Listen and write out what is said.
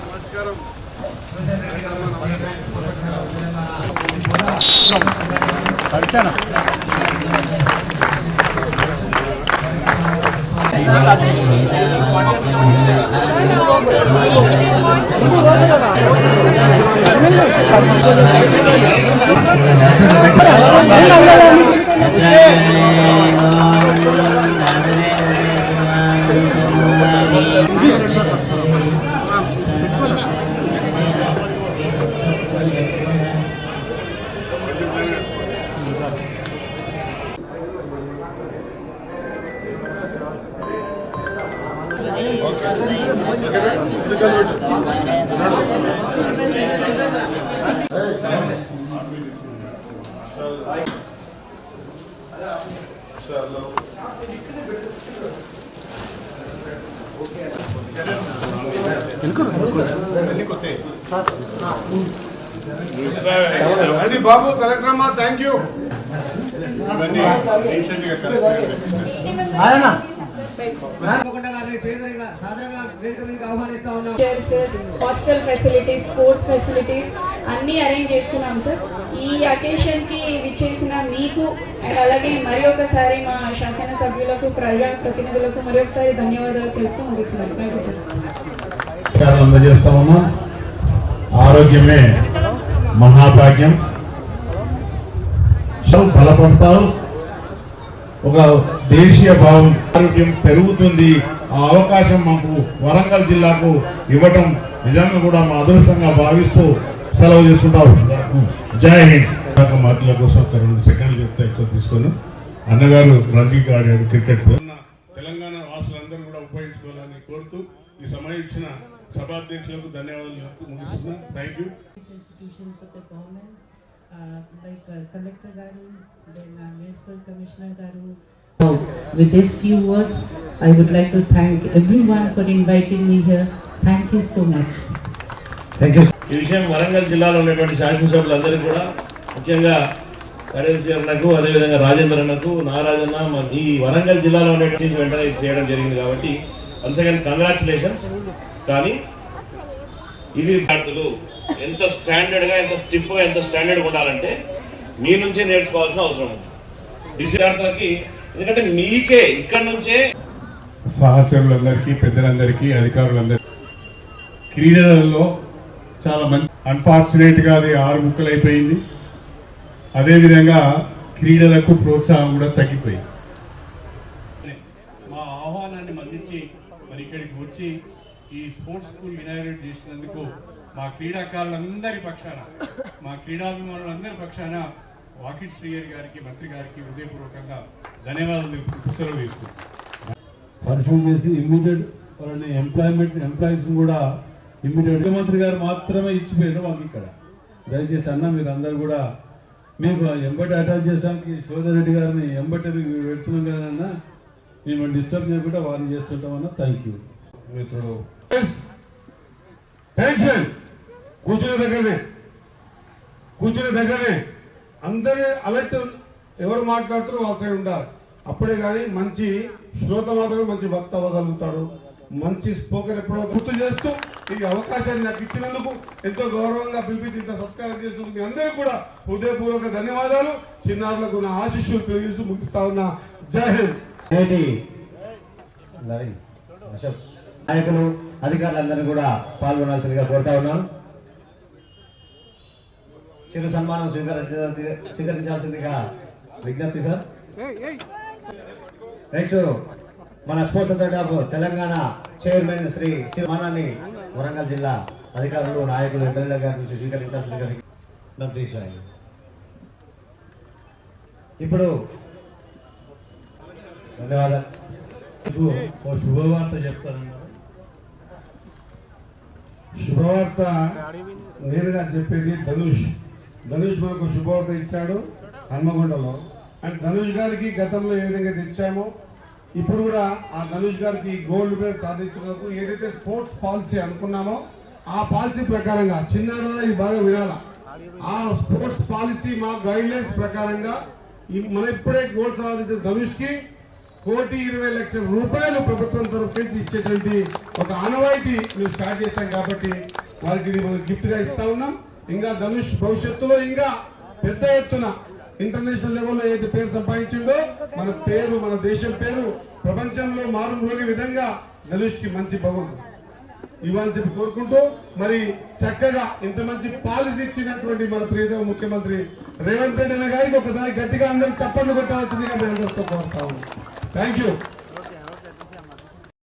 నమస్కారం కలిసాను అది బాబు కలెక్టర్ అమ్మా థ్యాంక్ యూ ఇవన్నీ రీసెంట్గా కలెక్టర్ గారు తెప్పించారు. Chairs hostel facilities sports facilities అన్నీ అరేంజ్ చేసుకున్నాం సార్ ఈ అకేషన్కి విచ్చేసిన మీకు అండ్ అలాగే మరి ఒకసారి మా శాసనసభ్యులకు ప్రజా ప్రతినిధులకు మరి ఒకసారి ధన్యవాదాలు తెలుపుతూ ముగిస్తున్నాను. థ్యాంక్ యూ సార్ అందజేస్తామమ్మా. ఆరోగ్యమే మహాభాగ్యం. సో బలపడతారు. ఒక దేశీయ భావం ఆరోగ్యం పెరుగుతుంది. ఆ అవకాశం మాకు వరంగల్ జిల్లాకు ఇవ్వటం నిజంగా కూడా మా అదృష్టంగా భావిస్తూ సెలవు తీసుకుంటారు జై హింద్. మాటల కోసం ఒక రెండు సెకండ్లు చెప్తే ఎక్కువ తీసుకొని. అన్నగారు రంజీకి ఆడారు క్రికెట్ తెలంగాణ వాసులందరూ కూడా ఉపయోగించుకోవాలని కోరుతూ ఈ సమయం ఇచ్చిన సభాధ్యక్షులకు ధన్యవాదాలు చెప్తూ ముగిస్తున్నా. థ్యాంక్ యూ లైక్ కలెక్టర్ గారు మున్సిపల్ కమిషనర్ గారు. With this few words I would like to thank everyone for inviting me thank you so much you ఈ విషయం వరంగల్ జిల్లాలో ఉన్నటువంటి శాసనసభ్యులు అందరికీ కూడా ముఖ్యంగా కరేజీ అన్నకు అదేవిధంగా రాజేంద్ర అన్నకు నారాజన్న ఈ వరంగల్ జిల్లాలో ఉన్నటువంటి వెంటనే చేయడం జరిగింది కాబట్టి వన్స్ అగైన్ కంగ్రాచులేషన్స్. కానీ ఇది విద్యార్థులు ఎంత స్టాండర్డ్గా ఎంత స్టిఫ్గా ఎంత స్టాండర్డ్ ఉండాలంటే మీ నుంచే నేర్చుకోవాల్సిన అవసరం ఉంది. విద్యార్థులకి ఎందుకంటే మీకే ఇక్కడ నుంచే సహచరులందరికీ పెద్దలందరికీ అధికారులందరికీ క్రీడలలో చాలా మంచి అన్ఫార్చునేట్గా అది ఆరు ముక్కలు అయిపోయింది అదేవిధంగా క్రీడలకు ప్రోత్సాహం కూడా తగ్గిపోయింది. ఈ స్పోర్ట్స్ స్కూల్ ఇనాగ్రేట్ చేసినందుకు మా క్రీడాకారులందరి పక్షాన మా క్రీడాభిమానులందరి పక్షాన వాకిట్ శ్రీయర్ గారికి మంత్రి గారికి హృదయపూర్వకంగా ధన్యవాదాలు సెలవు తీసుకుంటాం పర్ఫామ్ చేసి ఇమ్మీడియట్ వాళ్ళని ఎంప్లాయ్మెంట్ ఎంప్లాయీస్ కూడా ఇమ్మీడియట్ ముఖ్యమంత్రి గారు మాత్రమే ఇచ్చిపోయారు మాకు ఇక్కడ. దయచేసి అన్న మీరు అందరు కూడా మీకు ఎంబటి అటాచ్ చేయడానికి శోధరెడ్డి గారిని ఎంబటి పెడుతున్నాం కదా అన్న మేము డిస్టర్బ్ చేయకుండా వారిని చేస్తుంటామన్నా థ్యాంక్ యూ మిత్రుడు టెన్షన్ కూర్చున్న దగ్గరనే. కూర్చున్న దగ్గరనే. అందరి అలర్ట్ ఎవరు మాట్లాడుతారో వాళ్ళ సైడ్ ఉండాలి. అప్పుడే కానీ మంచి శ్రోత మాత్రమే మంచి వక్త అవ్వగలుగుతాడు. మంచి స్పోకర్ ఎప్పుడో గుర్తు చేస్తూ ఈ అవకాశాన్ని నాకు ఇచ్చినందుకు ఎంతో గౌరవంగా పిలిపించి ఇంత సత్కారం చేసినందుకు మీ అందరికీ కూడా హృదయపూర్వక ధన్యవాదాలు. చిన్నారులకు నా ఆశిష్యులు తెలియజేస్తూ ముగిస్తా ఉన్నా. జై హింద్. అశోక్. నాయకులు అధికారులందరూ కూడా పాల్గొనాల్సిందిగా కోరుతా ఉన్నాను చిరు సన్మానం స్వీకరించాల్సి స్వీకరించాల్సిందిగా విజ్ఞప్తి సార్. నెక్స్ట్ మన sports authority of Telangana chairman Shri సన్మానాన్ని Warangal జిల్లా అధికారులు నాయకులు ఎమ్మెల్యే గారి నుంచి స్వీకరించాల్సిందిగా విజ్ఞప్తి ఇప్పుడు ధన్యవాదాలు. శుభవార్త చెప్తానన్నారు. శుభవార్త నేరుగా చెప్పేది ధనుష్. ధనుష్ మనకు శుభవార్త ఇచ్చాడు హన్మగొండలో అండ్ ధనుష్ గారికి గతంలో ఏ విధంగా తెచ్చామో ఇప్పుడు కూడా ఆ ధనుష్ గారికి గోల్డ్ మెడల్ సాధించినందుకు ఏదైతే స్పోర్ట్స్ పాలసీ అనుకున్నామో ఆ పాలసీ ప్రకారంగా చిన్నారులలో ఇది బాగా వినాలా. ఆ స్పోర్ట్స్ పాలసీ మా గైడ్ లైన్స్ ప్రకారంగా మన ఇప్పుడే గోల్డ్ సాధించిన ధనుష్కి కోటి ఇరవై లక్షల రూపాయలు ప్రభుత్వం తరఫు నుంచి ఇచ్చేటువంటి ఒక ఆనవాయితీ మేము స్టార్ట్ చేశాం కాబట్టి వారికి ఇది మనం గిఫ్ట్గా ఇస్తా ఉన్నాం. ఇంకా ధనుష్ భవిష్యత్తులో ఇంకా పెద్ద ఎత్తున ఇంటర్నేషనల్ లెవెల్లో ఏది పేరు సంపాదించిందో మన పేరు మన దేశం పేరు ప్రపంచంలో మారుమోగే విధంగా ధనుష్కి మంచి భగవంతుడు ఇవ్వాలని చెప్పి కోరుకుంటూ మరి చక్కగా ఇంత మంచి పాలసీ ఇచ్చినటువంటి మన ప్రియతమ ముఖ్యమంత్రి రేవంత్ రెడ్డి గారికి ఒకసారి గట్టిగా అందరూ చప్పట్లు కొట్టాల్సిందిగా మేము అందరితో కోరుతా ఉన్నాం థ్యాంక్ యూ